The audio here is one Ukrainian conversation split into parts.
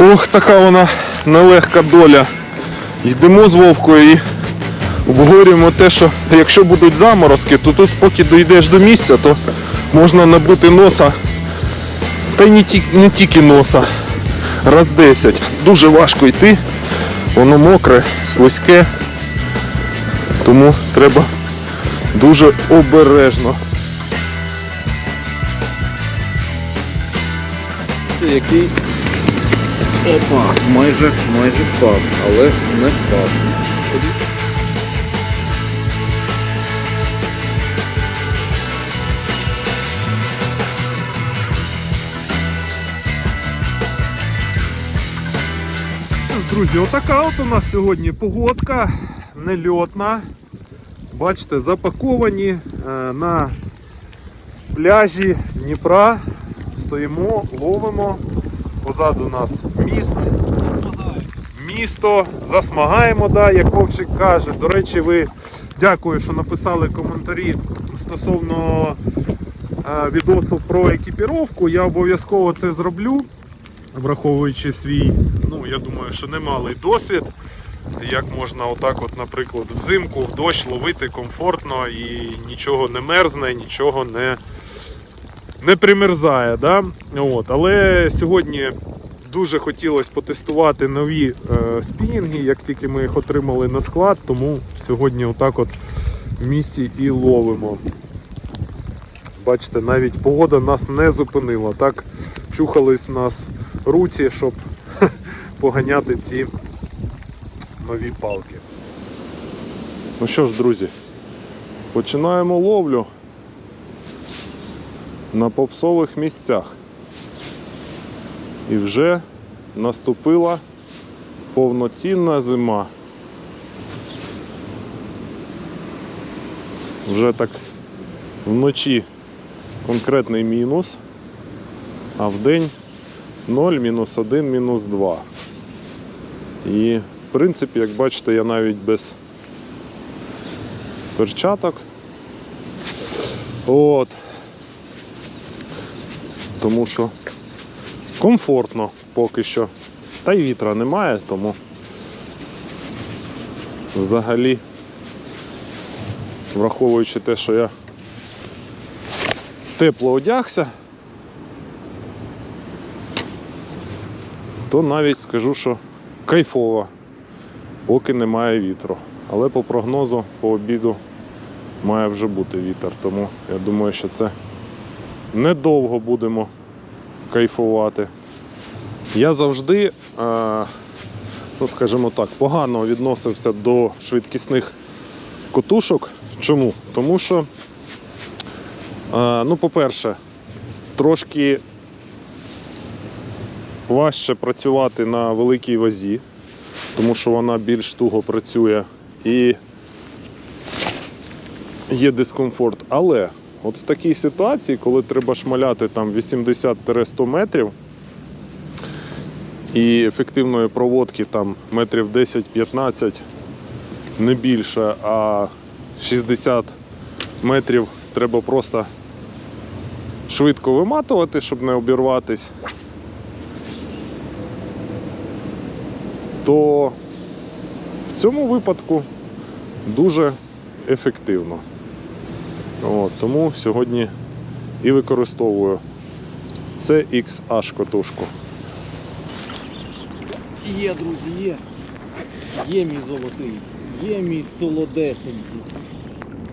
Ох, така вона нелегка доля. Йдемо з Вовкою і обговорюємо те, що якщо будуть заморозки, то тут поки дійдеш до місця, то можна набити носа. Та й не, ті, не тільки носа. Раз 10. Дуже важко йти. Воно мокре, слизьке. Тому треба дуже обережно. Який опа, майже, майже впав, але не впав. Що ж, друзі, отака от у нас сьогодні погодка нельотна. Бачите, запаковані е, на пляжі Дніпра. Стоїмо, ловимо. Позаду нас міст. Місто засмагаємо, да, як Вовчик каже. До речі, ви дякую, що написали коментарі стосовно е, відосу про екіпіровку. Я обов'язково це зроблю враховуючи свій, ну я думаю, що немалий досвід. Як можна отак, от, наприклад, взимку в дощ ловити комфортно і нічого не мерзне, нічого не, не примерзає. Да? От. Але сьогодні дуже хотілося потестувати нові е, спінінги, як тільки ми їх отримали на склад, тому сьогодні отак от в місті і ловимо. Бачите, навіть погода нас не зупинила. Так чухались в нас руці, щоб поганяти ці нові палки. Ну що ж, друзі, починаємо ловлю на попсових місцях. І вже наступила повноцінна зима. Вже так вночі конкретний мінус, а в день 0, мінус 1, мінус 2. І в принципі, як бачите, я навіть без перчаток. От. Тому що комфортно поки що. Та й вітра немає, тому взагалі, враховуючи те, що я тепло одягся, то навіть скажу, що кайфово, поки немає вітру. Але по прогнозу по обіду має вже бути вітер, тому я думаю, що це недовго будемо кайфувати. Я завжди, е, ну скажімо так, погано відносився до швидкісних котушок. Чому? Тому що Е, Ну, по-перше, трошки важче працювати на великій вазі, тому що вона більш туго працює і є дискомфорт. Але от в такій ситуації, коли треба шмаляти там 80-100 метрів і ефективної проводки там метрів 10-15 не більше, а 60 метрів треба просто швидко виматувати, щоб не обірватись, то в цьому випадку дуже ефективно. От, тому сьогодні і використовую CXH котушку. Є, друзі, є. Є мій золотий, є мій солодесенький,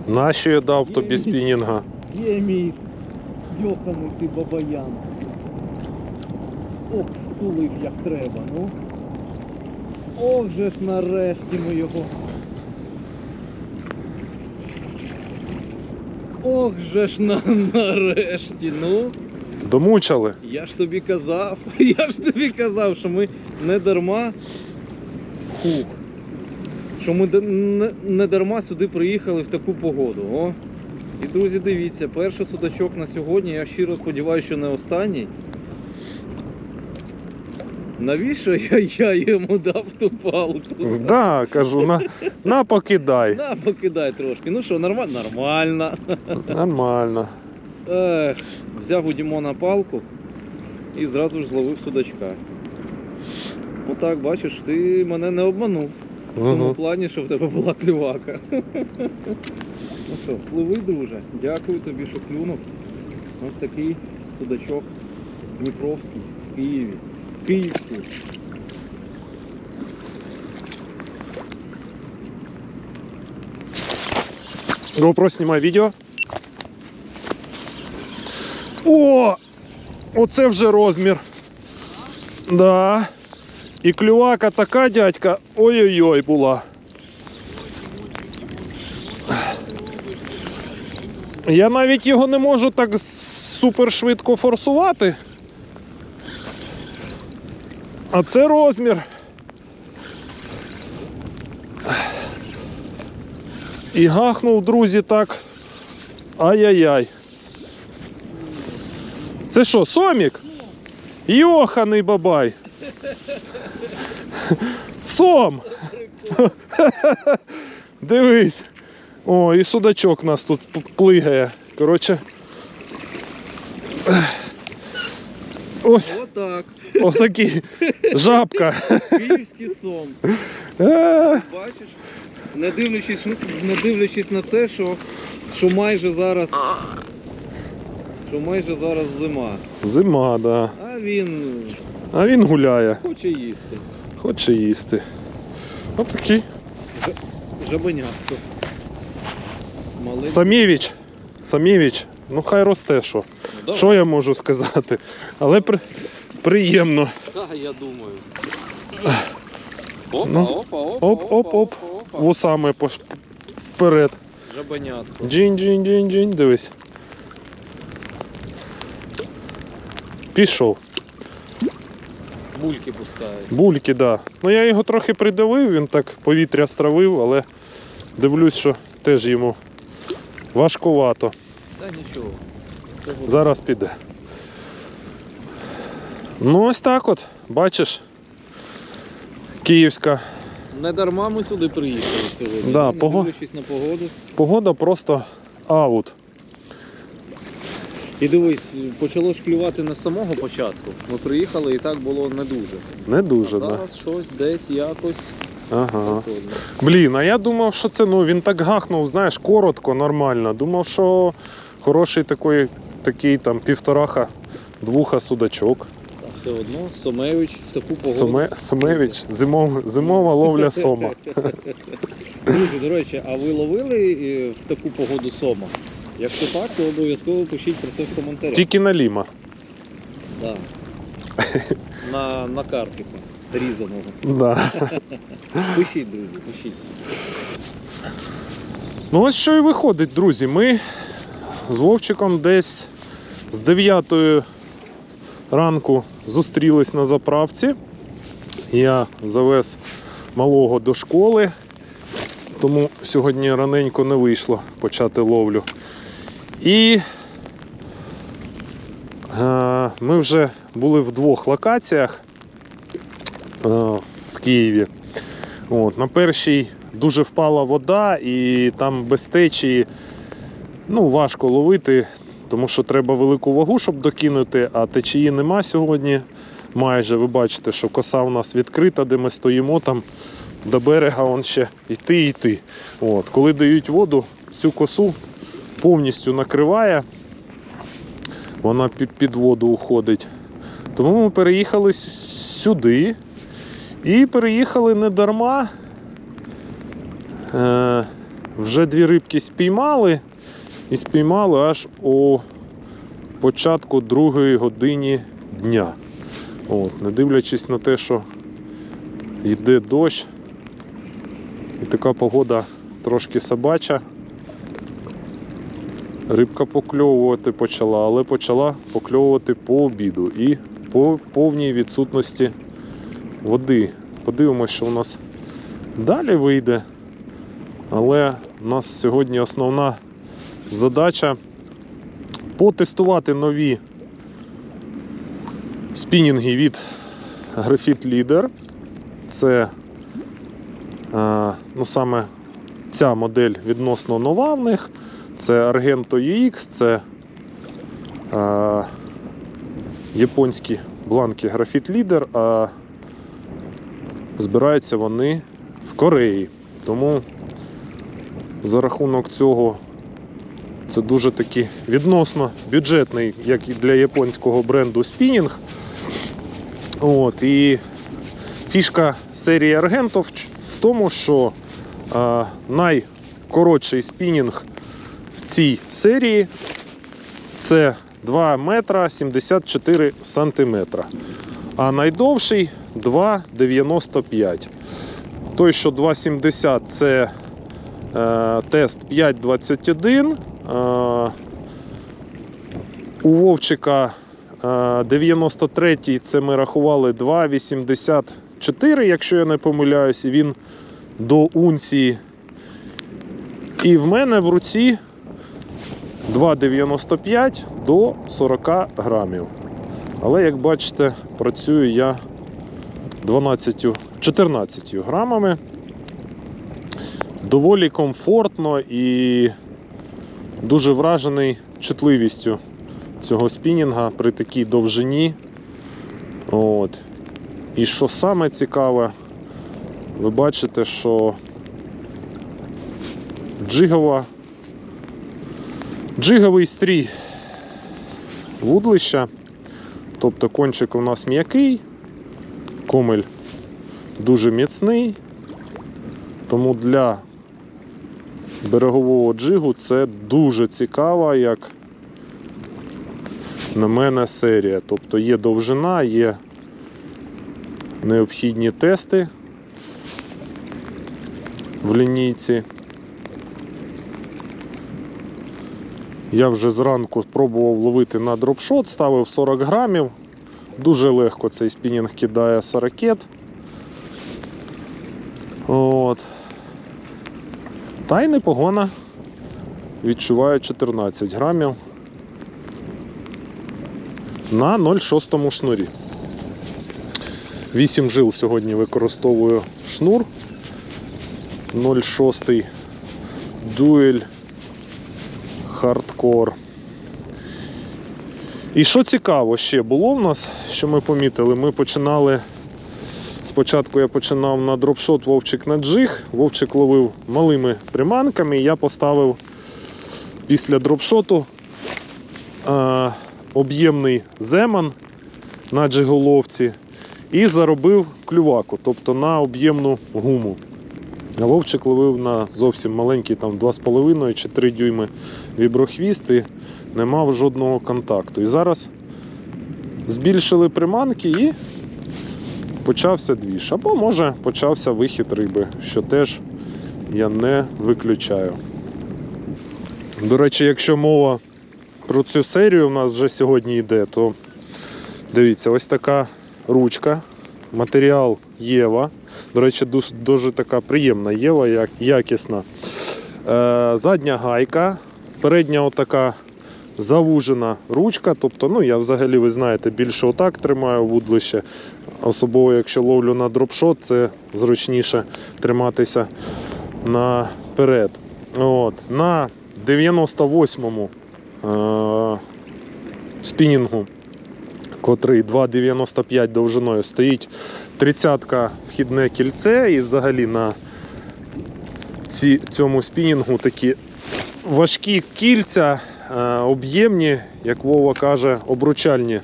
Нащо я дав тобі спінінга? є мій йоханий ти бабаян. Ох, стулив як треба, ну. Ох же ж нарешті ми його. Ох же ж на, нарешті, ну. Домучали? Я ж тобі казав, я ж тобі казав, що ми не дарма. Хух. Що ми не, не дарма сюди приїхали в таку погоду. О. І друзі, дивіться, перший судачок на сьогодні, я щиро сподіваюся, що не останній. Навіщо я, я йому дав ту палку? Да, кажу, на, на покидай. На, покидай трошки. Ну що, нормально? Нормально. Нормально. Ех, взяв у Дімона палку і зразу ж зловив судачка. Отак, бачиш, ти мене не обманув. В тому Угу. плані, що в тебе була клювака. ну що, пливи, друже. Дякую тобі, що клюнув. Ось такий судачок Дніпровський в Києві. Київський. GoPro знімай відео. О! Оце вже розмір. Да. І клювака така дядька. Ой-ой-ой була. Я навіть його не можу так супер швидко форсувати. А це розмір. І гахнув, друзі, так. Ай-яй-яй. Це що, сомік? Йоханий бабай. Сом. Дивись. О, і судачок нас тут плигає. Коротше. Ось, Отак. ось такий жабка. Київський сон. Бачиш? Не дивлячись, не дивлячись на це, що, що майже зараз. Що майже зараз зима. Зима, да. А він А він гуляє, хоче їсти. хоче їсти. Отакий. Жабенятко. Маленький. Самєвич. Самєвич. Ну хай росте що. Ну. Що я можу сказати? Але при... приємно. Так, я думаю. Опа, Ну, опа, опа, оп, оп, оп. опа. Вусами пош... вперед. Жабенятко. Джінь, джінь, джінь, джінь. Дивись. Пішов. Бульки пускають. Бульки, да. Ну я його трохи придавив, він так повітря стравив, але дивлюсь, що теж йому важкувато. Та нічого. Зараз піде. Ну, ось так от, бачиш. Київська Не дарма ми сюди приїхали сьогодні. Да, не пого- дивлячись на погоду. погода просто аут. І дивись, почало ж клювати не з самого початку. Ми приїхали і так було не дуже. Не дуже, а да. зараз щось десь якось Ага. Блін, а я думав, що це ну він так гахнув, знаєш, коротко, нормально. Думав, що хороший такий, такий там півтораха, двуха судачок. Та все одно Сомевич в таку погоду. Соме, Сомевич, зимов, зимова ловля сома. Друзі, до речі, а ви ловили е, в таку погоду сома? Якщо так, то обов'язково пишіть про це в коментарях. Тільки на ліма. Да. На, на картику різаного. Да. Пишіть, друзі, пишіть. Ну ось що і виходить, друзі. Ми з Вовчиком десь з 9 ранку зустрілись на заправці. Я завез малого до школи, тому сьогодні раненько не вийшло почати ловлю. І е, ми вже були в двох локаціях е, в Києві. От, на першій дуже впала вода, і там без течії ну, важко ловити, тому що треба велику вагу, щоб докинути, а течії нема сьогодні. Майже ви бачите, що коса у нас відкрита, де ми стоїмо там до берега он ще йти йти. От, коли дають воду, цю косу повністю накриває, вона під, під воду уходить. Тому ми переїхали сюди і переїхали не дарма. Е, вже дві рибки спіймали і спіймали аж у початку другої годині дня. От, не дивлячись на те, що йде дощ, і така погода трошки собача. Рибка покльовувати почала, але почала покльовувати по обіду і по повній відсутності води. Подивимось, що у нас далі вийде. Але у нас сьогодні основна задача потестувати нові спінінги від Graphite Leader. Це е, ну, саме ця модель відносно нова в них. Це Argento UX, це е, японські бланки Graphite Leader, а збираються вони в Кореї. Тому за рахунок цього це дуже таки відносно бюджетний, як і для японського бренду спінінг. От, і фішка серії Аргентов в- в тому, що е, найкоротший спінінг в цій серії це 2 метра 74 сантиметра. А найдовший 2,95. Той, що 2,70 це е, тест 5,21. Е, у Вовчика е, 93 це ми рахували 2,84, якщо я не помиляюсь, він до унції. І в мене в руці 2,95 до 40 грамів. Але як бачите, працюю я 12, 14 грамами. Доволі комфортно і дуже вражений чутливістю цього спінінга при такій довжині. От. І що саме цікаве, ви бачите, що джигова, джиговий стрій вудлища, тобто кончик у нас м'який, комель дуже міцний, тому для берегового джигу це дуже цікава, як на мене, серія. Тобто є довжина, є необхідні тести в лінійці. Я вже зранку пробував ловити на дропшот, ставив 40 грамів. Дуже легко цей спінінг кидає 40 От. Та й непогано. Відчуваю 14 грамів на 0,6 шнурі. 8 жил сьогодні використовую шнур 0,6 дуель хардкор. І що цікаво ще було в нас, що ми помітили, ми починали. Спочатку я починав на дропшот Вовчик на джиг. Вовчик ловив малими приманками. Я поставив після дропшоту е, об'ємний земан на джиголовці і заробив клюваку, тобто на об'ємну гуму. Вовчик ловив на зовсім маленький, там 2,5 чи 3 дюйми віброхвіст і не мав жодного контакту. І зараз збільшили приманки і почався двіж. Або може почався вихід риби, що теж я не виключаю. До речі, якщо мова про цю серію у нас вже сьогодні йде, то дивіться, ось така ручка, матеріал Єва. До речі, дуже, така приємна Єва, якісна. Е, задня гайка, передня отака завужена ручка. Тобто, ну я взагалі, ви знаєте, більше отак тримаю вудлище. Особливо, якщо ловлю на дропшот, це зручніше триматися наперед. От. На 98-му е- спінінгу, котрий 2,95 довжиною, стоїть 30-ка вхідне кільце, і взагалі на ці, цьому спінінгу такі важкі кільця, об'ємні, як Вова каже, обручальні.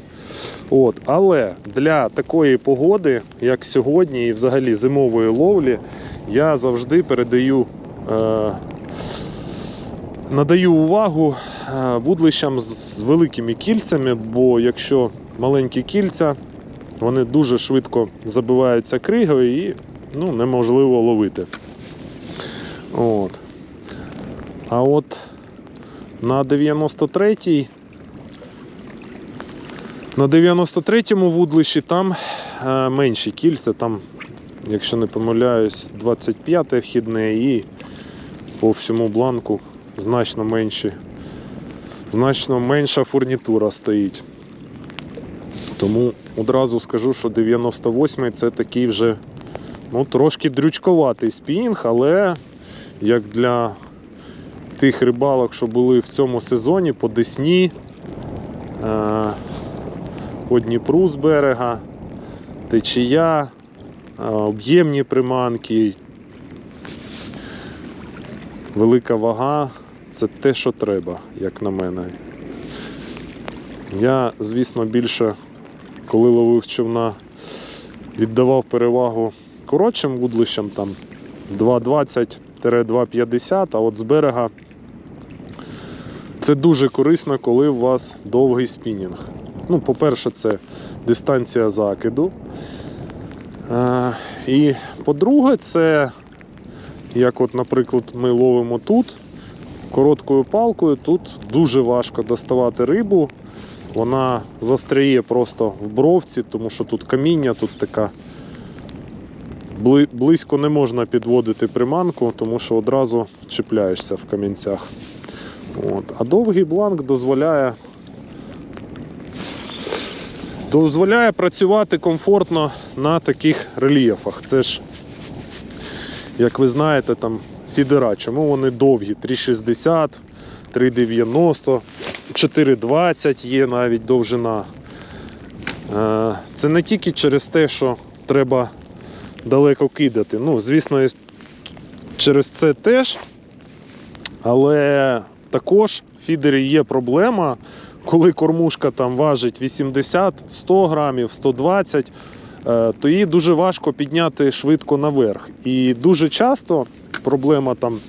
От. Але для такої погоди, як сьогодні, і взагалі зимової ловлі, я завжди передаю, е, надаю увагу е, вудлищам з великими кільцями, бо якщо маленькі кільця, вони дуже швидко забиваються кригою і ну, неможливо ловити. От. А от на 93-й на 93-му вудлищі там е, менші кільця, там, якщо не помиляюсь, 25 вхідне і по всьому бланку значно менші, значно менша фурнітура стоїть. Тому одразу скажу, що 98-й це такий вже ну, трошки дрючковатий спінінг, але як для тих рибалок, що були в цьому сезоні по Десні, е, по Дніпру з берега, течія, е, об'ємні приманки, велика вага це те, що треба, як на мене. Я, звісно, більше, коли ловив човна, віддавав перевагу коротшим вудлищам, там 2,20-2,50, а от з берега це дуже корисно, коли у вас довгий спінінг. Ну, по-перше, це дистанція закиду. Е, і по-друге, це, як от, наприклад, ми ловимо тут, короткою палкою, тут дуже важко доставати рибу. Вона застряє просто в бровці, тому що тут каміння, тут така близько не можна підводити приманку, тому що одразу чіпляєшся в камінцях. От. А довгий бланк дозволяє дозволяє працювати комфортно на таких рельєфах. Це ж, як ви знаєте, там фідера. Чому вони довгі? 3,60, 3,90, 4,20 є навіть довжина. Е, Це не тільки через те, що треба далеко кидати. Ну, звісно, через це теж. Але також в фідері є проблема, коли кормушка там важить 80, 100 грамів, 120, е, то її дуже важко підняти швидко наверх. І дуже часто проблема там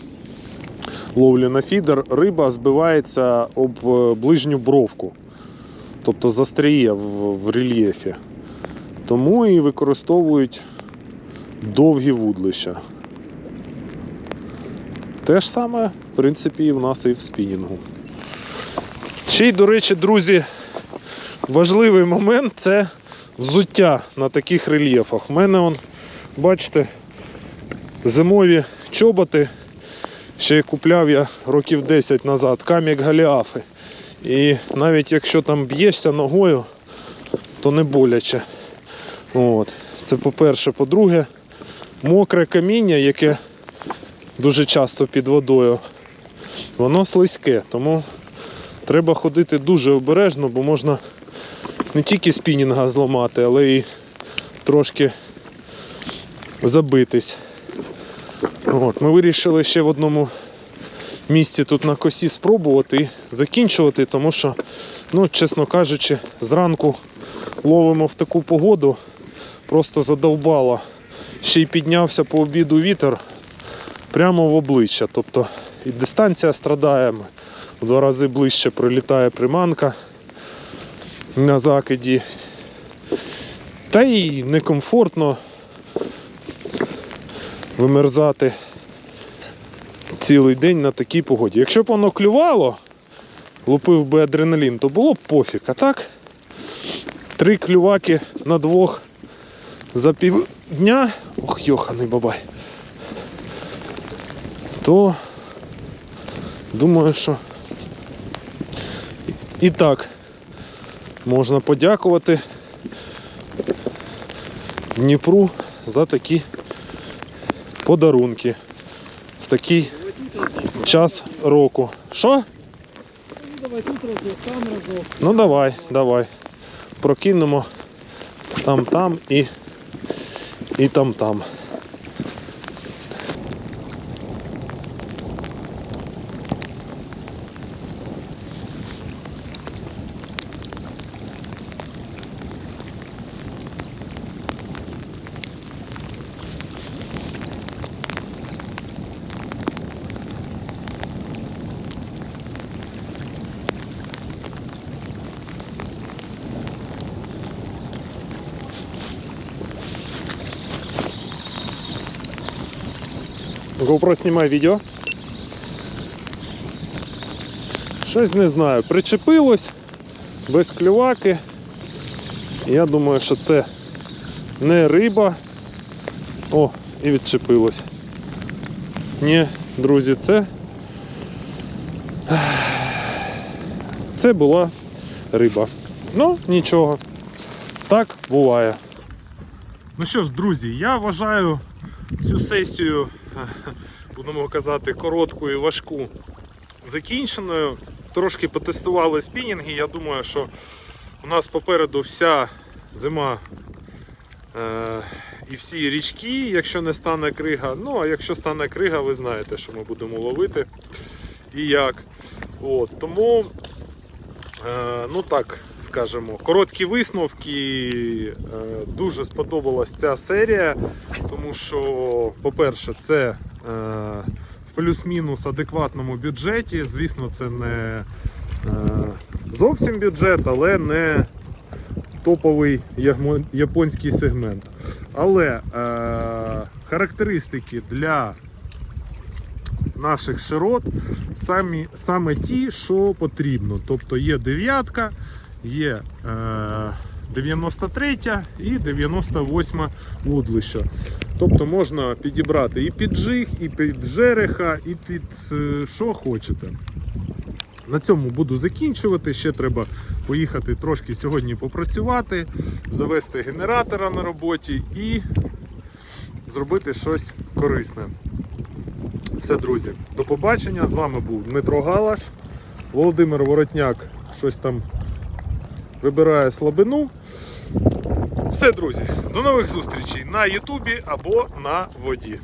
ловлі на фідер, риба збивається об е, ближню бровку, тобто застряє в, в рельєфі. Тому і використовують довгі вудлища. Те ж саме, в принципі, і в нас і в спінінгу. Ще й, до речі, друзі, важливий момент це взуття на таких рельєфах. У мене, он, бачите, зимові чоботи. Ще й купляв я років 10 назад камік Галіафи. І навіть якщо там б'єшся ногою, то не боляче. От. Це по-перше. По-друге, мокре каміння, яке дуже часто під водою, воно слизьке, тому треба ходити дуже обережно, бо можна не тільки спінінга зламати, але і трошки забитись. От, ми вирішили ще в одному місці тут на косі спробувати і закінчувати, тому що, ну, чесно кажучи, зранку ловимо в таку погоду, просто задовбало. Ще й піднявся по обіду вітер прямо в обличчя. Тобто і дистанція страдає, в два рази ближче прилітає приманка на закиді. Та й некомфортно вимерзати цілий день на такій погоді. Якщо б воно клювало, лупив би адреналін, то було б пофіг. А так, три клюваки на двох за півдня. Ох, йоханий бабай. То думаю, що і так можна подякувати Дніпру за такі подарунки в такий час року. Що? Давай тут разок, там разок. Ну давай, давай. Прокинемо там там і, і там там. GoPro знімає відео. Щось не знаю. Причепилось без клюваки. Я думаю, що це не риба. О, і відчепилось. Ні, друзі, це. Це була риба. Ну, нічого. Так буває. Ну що ж, друзі, я вважаю цю сесію, будемо казати, коротку і важку закінченою. Трошки потестували спінінги. Я думаю, що у нас попереду вся зима е, і всі річки, якщо не стане крига. Ну, а якщо стане крига, ви знаєте, що ми будемо ловити і як. От, тому, е, ну так скажемо, короткі висновки. Е, дуже сподобалась ця серія, тому що, по-перше, це в плюс-мінус адекватному бюджеті. Звісно, це не е, зовсім бюджет, але не топовий японський сегмент. Але е, характеристики для наших широт самі, саме ті, що потрібно. Тобто є дев'ятка, є е, 93 і 98 вудлища. Тобто можна підібрати і під джиг, і під жереха, і під е, що хочете. На цьому буду закінчувати. Ще треба поїхати трошки сьогодні попрацювати, завести генератора на роботі і зробити щось корисне. Все, друзі, до побачення. З вами був Дмитро Галаш. Володимир Воротняк щось там вибирає слабину. Все, друзі, до нових зустрічей на Ютубі або на воді.